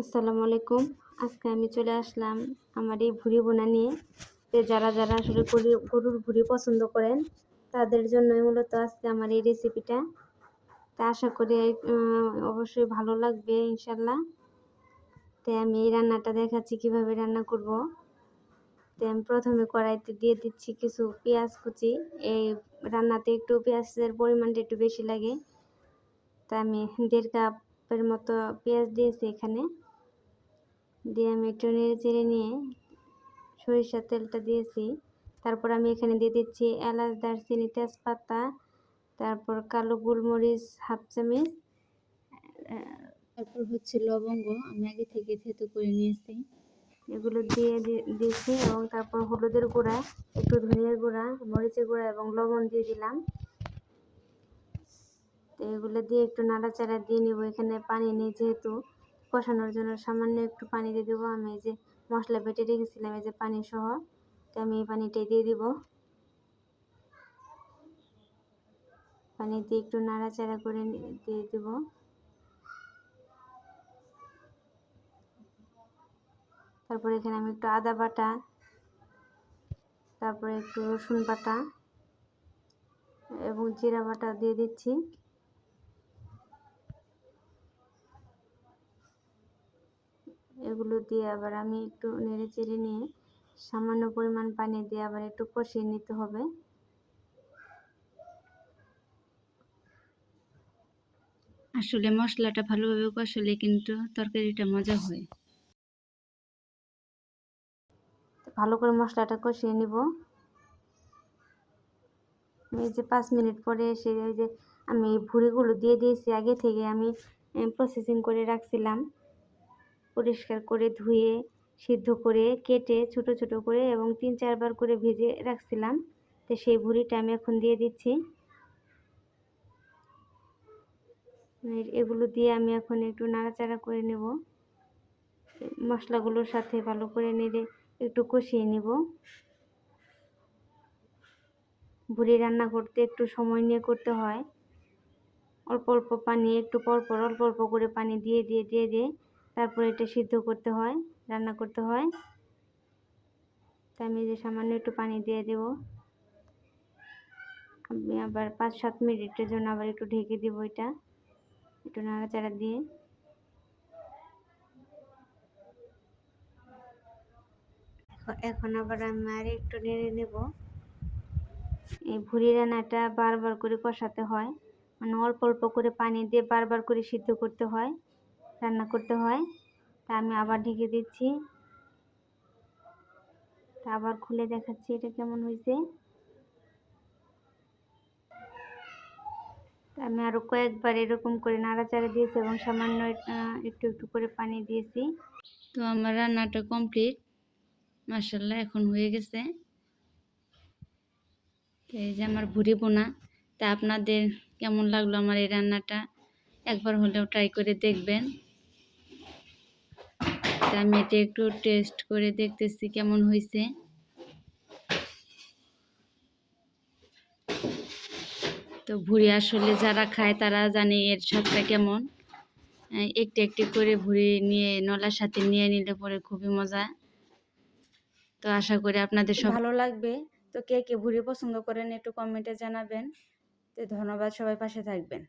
আসসালামু আলাইকুম। আজকে আমি চলে আসলাম আমার এই ভুড়ি বোনা নিয়ে। যারা যারা আসলে গরু- গরুর ভুড়ি পছন্দ করেন, তাদের জন্যই মূলত আজকে আমার এই রেসিপিটা তা আশা করি অবশ্যই ভালো লাগবে ইনশাল্লাহ তো আমি এই রান্নাটা দেখাচ্ছি, কীভাবে রান্না করব। তো আমি প্রথমে কড়াইতে দিয়ে দিচ্ছি কিছু পেঁয়াজ কুচি। এই রান্নাতে একটু পেঁয়াজের পরিমাণটা একটু বেশি লাগে। তা আমি দেড় কাপের মতো পেঁয়াজ দিয়েছি এখানে। দিয়ে আমি একটু নেড়ে চেড়ে নিয়ে সরিষার তেলটা দিয়েছি। তারপর আমি এখানে দিয়ে দিচ্ছি এলাচ, দারচিনি, তেজপাতা, তারপর কালো গোলমরিচ, হাফ চামচ। তারপর হচ্ছে লবঙ্গ, আমি আগে থেকে থেতো করে নিয়েছি। এগুলো দিয়ে দিয়েছি এবং তারপর হলুদের গুঁড়া, একটু ধনিয়ার গুঁড়া, মরিচের গুঁড়া এবং লবণ দিয়ে দিলাম। তো এগুলো দিয়ে একটু নাড়াচাড়া দিয়ে নিব। এখানে পানি নেই যেহেতু। কষানোর জন্য সামান্য একটু পানি দিয়ে দেবো। আমি এই যে মশলা বেটে রেখেছিলাম, এই যে পানি সহ তো আমি এই পানিটাই দিয়ে দিব। পানি দিয়ে একটু নাড়াচাড়া করে দিয়ে দেব। তারপরে এখানে আমি একটু আদা বাটা, তারপরে একটু রসুন বাটা, এবং জিরা বাটা দিয়ে দিচ্ছি। এগুলো দিয়ে আবার আমি একটু নেড়ে চেড়ে নিয়ে সামান্য পরিমাণ পানি দিয়ে আবার একটু কষিয়ে নিতে হবে। আসলে মশলাটা ভালোভাবে কষালে কিন্তু তরকারিটা মজা হয়। ভালো করে মশলাটা কষিয়ে নিব। এই যে পাঁচ মিনিট পরে এসে ওই যে আমি ভুড়িগুলো দিয়ে দিয়েছি আগে থেকে আমি প্রসেসিং করে রাখছিলাম। পরিষ্কার করে ধুয়ে, সিদ্ধ করে, কেটে, ছোট ছোট করে এবং তিন চারবার করে ভেজে রাখছিলাম। তো সেই ভুড়িটা আমি এখন দিয়ে দিচ্ছি। এগুলো দিয়ে আমি এখন একটু নাড়াচাড়া করে নেব। মশলাগুলোর সাথে ভালো করে নেড়ে একটু কষিয়ে নেব। ভুড়ি রান্না করতে একটু সময় নিয়ে করতে হয়। অল্প অল্প পানি, একটু পর পর অল্প অল্প করে পানি দিয়ে দিয়ে দিয়ে দিয়ে তারপর এটা সিদ্ধ করতে হয়, রান্না করতে হয়। তা আমি যে সামান্য একটু পানি দিয়ে দেব। আমি আবার পাঁচ সাত মিনিটের জন্য আবার একটু ঢেকে দিব এটা, একটু নাড়াচাড়া দিয়ে। এখন আবার আমি আর একটু নেড়ে নেব। এই ভুড়ি রান্নাটা বারবার করে কষাতে হয় মানে অল্প অল্প করে পানি দিয়ে বারবার করে সিদ্ধ করতে হয়। রান্না করতে হয়। তা আমি আবার ঢেকে দিচ্ছি। তা আবার খুলে দেখাচ্ছি এটা কেমন হয়েছে। আমি আরও কয়েকবার এরকম করে নাড়াচাড়া দিয়েছি এবং সামান্য একটু একটু করে পানি দিয়েছি। তো আমার রান্নাটা কমপ্লিট। মাসাল্লাহ এখন হয়ে গেছে। এই যে আমার ভুড়ি বোনা। তা আপনাদের কেমন লাগল আমার এই রান্নাটা? একবার হলেও ট্রাই করে দেখবেন। তা আমি এটা একটু টেস্ট করে দেখতেছি কেমন হয়েছে তো ভুড়ি আসলে যারা খায় তারা জানে এর স্বাদটা কেমন। একটু একটু করে ভুড়ি নিয়ে, নলার সাথে নিয়ে নিলে পরে খুবই মজা। তো আশা করি আপনাদের সব ভালো লাগবে। তো কে কে ভুড়ি পছন্দ করেন একটু কমেন্টে জানাবেন। তো ধন্যবাদ সবাই পাশে থাকবেন।